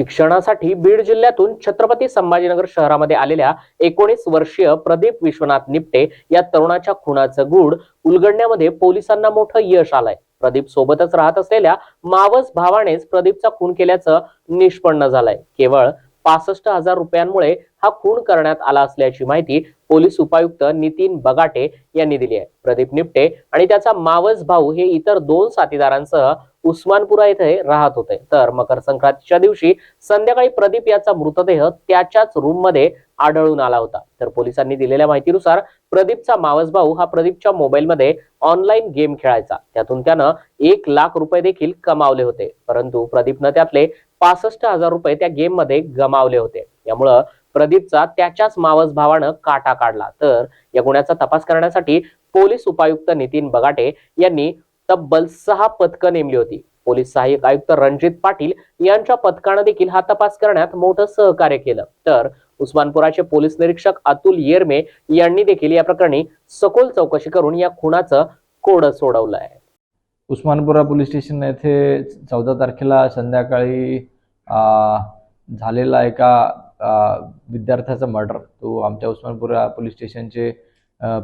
शिक्षणासाठी बीड जिल्ह्यातून छत्रपती संभाजीनगर शहरामध्ये आलेल्या एकोणीस वर्षीय प्रदीप विश्वनाथ निपटे या तरुणाच्या खुनाचं गूढ उलगडण्यामध्ये पोलिसांना मोठं यश आलंय. प्रदीप सोबतच राहत असलेल्या मावस भावानेच प्रदीपचा खून केल्याचं निष्पन्न झालंय. केवळ पासष्ट हजार रुपयांमुळे हा खून करण्यात आला असल्याची माहिती पोलीस उपायुक्त नितीन बगाटे यांनी दिली आहे. प्रदीप निपटे आणि त्याचा मावस भाऊ हे इतर दोन साथीदारांसह उस्मानपुरा येथे राहत होते. तर मकर संक्रांतीच्या दिवशी संध्याकाळी प्रदीप याचा मृतदेह त्याच्याच रूममध्ये आढळून आला होता. तर पोलिसांनी दिलेल्या माहितीनुसार प्रदीपचा मावस भाऊ हा प्रदीपच्या मोबाईलमध्ये ऑनलाईन गेम खेळायचा. त्यातून त्यानं एक लाख रुपये देखील कमावले होते. परंतु प्रदीपनं त्यातले पासष्ट हजार रुपये त्या गेममध्ये गमावले होते. यामुळं प्रदीपचा त्याच्याच मावस भावानं काटा काढला. तर या गुन्ह्याचा तपास करण्यासाठी पोलीस उपायुक्त नितीन बगाटे यांनी तब्बल सहा पथकं नेमली होती. पोलीस सहाय्यक आयुक्त रणजित पाटील यांच्या पथकानं देखील हा तपास करण्यात मोठं सहकार्य केलं. तर उस्मानपुराचे पोलीस निरीक्षक अतुल येरमे यांनी देखील या प्रकरणी सखोल चौकशी करून या खुनाचं कोड सोडवलं आहे उस्मानपुरा पोलीस स्टेशन येथे चौदा तारखेला संध्याकाळी झालेला एका विद्यार्थ्याचा मर्डर तो आमच्या उस्मानपुरा पोलीस स्टेशनचे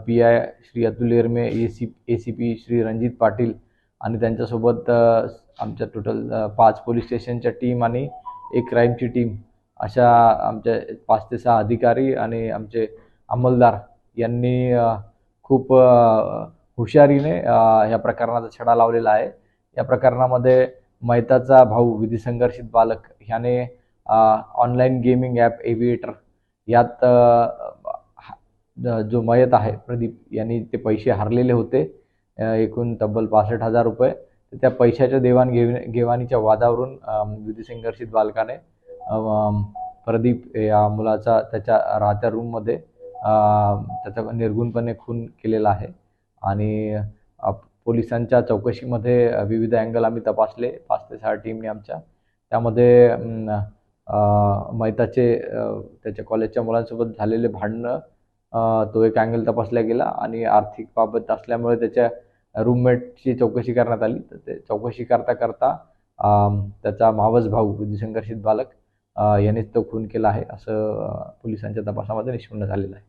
P I Shri Atul Yerme A C A C P Shri Ranjit Patil आणि त्यांच्यासोबत आमच्या टोटल पाच पोलीस स्टेशनच्या टीम आणि एक क्राईमची टीम अशा आमच्या पाच ते सहा अधिकारी आणि आमचे अंमलदार यांनी खूप हुशारीने या प्रकरणाचा छडा लावलेला आहे. या प्रकरणामध्ये मैताचा भाऊ विधिसंघर्षित बालक ह्याने ऑनलाईन गेमिंग ॲप एव्हिएटर यात जो मयत आहे प्रदीप यांनी ते पैसे हरलेले होते. एकूण तब्बल पासष्ट हजार रुपये. त्या पैशाच्या देवाणघेव घेवाणीच्या वादावरून अ, विधिसंघर्षित बालकाने प्रदीप या मुलाचा त्याच्या राहत्या रूममध्ये त्याचा निर्गुणपणे खून केलेला आहे. आणि पोलिसांच्या चौकशीमध्ये विविध अँगल आम्ही तपासले. पाच ते सहा टीमने आमच्या. त्यामध्ये मैताचे त्याच्या कॉलेजच्या मुलांसोबत झालेले भांडणं तो एक अँगल तपासला गेला आणि आर्थिक बाबत असल्यामुळे त्याच्या रूममेटची चौकशी करण्यात आली. तर ते चौकशी करता करता त्याचा मावस भाऊ बुद्धिसंघर्षित बालक यानेच तो खून केला आहे असं पोलिसांच्या तपासामध्ये निष्पन्न झालेलं आहे.